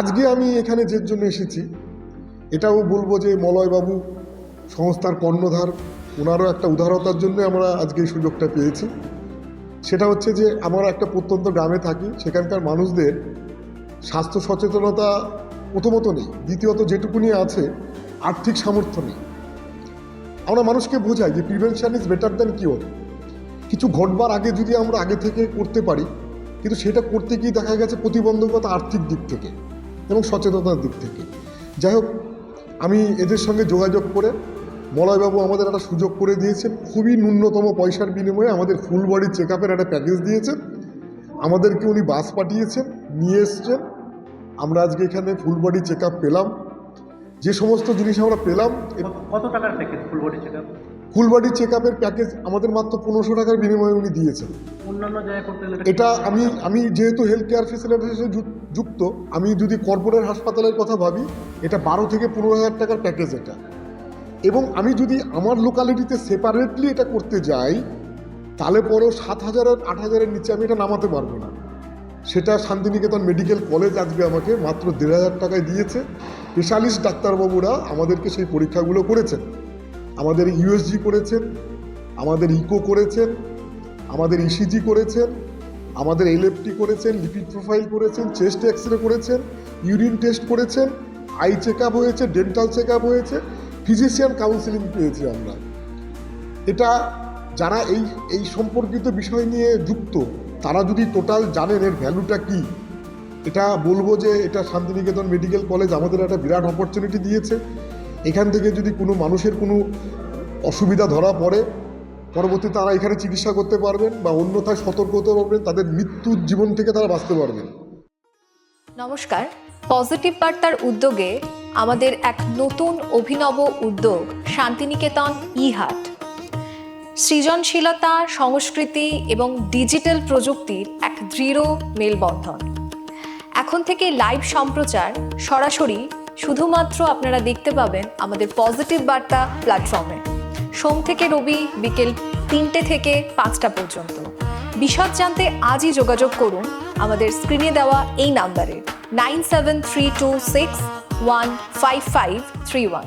আজকে আমি এখানে যে জন্য এসেছি, এটাও বলব যে মলয়বাবু সংস্থার কর্ণধার, ওনারও একটা উদারতার জন্য আমরা আজকে এই সুযোগটা পেয়েছি। সেটা হচ্ছে যে আমরা একটা প্রত্যন্ত গ্রামে থাকি, সেখানকার মানুষদের স্বাস্থ্য সচেতনতা প্রথমত নেই, দ্বিতীয়ত যেটুকুনি আছে, আর্থিক সামর্থ্য নেই। আমরা মানুষকে বোঝাই যে prevention is better than cure. কিছু ঘটবার আগে যদি আমরা আগে থেকে করতে পারি, কিন্তু সেটা করতে গিয়ে দেখা গেছে প্রতিবন্ধকতা আর্থিক দিক থেকে। এবং সচেতনতার দিক থেকে। যাই হোক, আমি এদের সঙ্গে যোগাযোগ করে মলয়বাবু আমাদের একটা সুযোগ করে দিয়েছেন। খুবই ন্যূনতম পয়সার বিনিময়ে আমাদের ফুল বডি চেক আপের একটা প্যাকেজ দিয়েছেন। আমাদেরকে উনি বাস পাঠিয়েছেন, নিয়ে এসছেন। আমরা আজকে এখানে ফুল বডি চেক পেলাম। যে সমস্ত জিনিস আমরা পেলাম কত- টাকার package full body check full body check আপের প্যাকেজ আমাদের মাত্র পনেরোশো টাকার বিনিময়ে উনি দিয়েছেন। অন্যান্য এটা আমি আমি যেহেতু হেলথ কেয়ার ফেসিলিটির সাথে যুক্ত আমি যদি কর্পোরেট হাসপাতালের কথা ভাবি এটা বারো থেকে পনেরো হাজার টাকার প্যাকেজ এটা। এবং আমি যদি আমার লোকালিটিতে সেপারেটলি এটা করতে যাই তাহলে পরেও সাত হাজার আর আট হাজারের নিচে আমি এটা নামাতে পারব না। সেটা শান্তিনিকেতন মেডিকেল কলেজ আজকে আমাকে মাত্র দেড় হাজার টাকায় দিয়েছে। স্পেশালিস্ট ডাক্তারবাবুরা আমাদেরকে সেই পরীক্ষাগুলো করেছেন। আমাদের ইউএসজি করেছেন, আমাদের ইকো করেছেন, আমাদের ইসিজি করেছেন, আমাদের এলএফটি করেছেন লিপিড প্রোফাইল করেছেন চেস্ট এক্স রে করেছেন ইউরিন টেস্ট করেছেন আই চেক আপ হয়েছে ডেন্টাল চেক আপ হয়েছে ফিজিশিয়ান কাউন্সিলিং পেয়েছি আমরা। এটা যারা এই এই সম্পর্কিত বিষয় নিয়ে যুক্ত, তারা যদি টোটাল জানেন এর ভ্যালুটা কী, এটা বলব যে এটা শান্তিনিকেতন মেডিকেল কলেজ আমাদের একটা বিরাট অপরচুনিটি দিয়েছে। এখান থেকে যদি কোনো মানুষের কোনো অসুবিধা ধরা পড়ে, পরবর্তী তারা এখানে চিকিৎসা করতে পারবেন বা অন্যথায় সতর্ক হতে পারবেন, তাদের মৃত্যুর জীবন থেকে তারা বাঁচতে পারবেন। নমস্কার। পজিটিভ বার্তার উদ্যোগে আমাদের এক নতুন অভিনব উদ্যোগ, শান্তিনিকেতন ই হাট সৃজনশীলতা, সংস্কৃতি এবং ডিজিটাল প্রযুক্তির এক দৃঢ় মেলবন্ধন। এখন থেকে লাইভ সম্প্রচার সরাসরি শুধুমাত্র আপনারা দেখতে পাবেন আমাদের পজিটিভ বার্তা প্ল্যাটফর্মে। সোম থেকে রবি, বিকেল তিনটে থেকে পাঁচটা পর্যন্ত। বিশদ জানতে আজই যোগাযোগ করুন আমাদের স্ক্রিনে দেওয়া এই নাম্বারে, nine seven three two six one five five three one.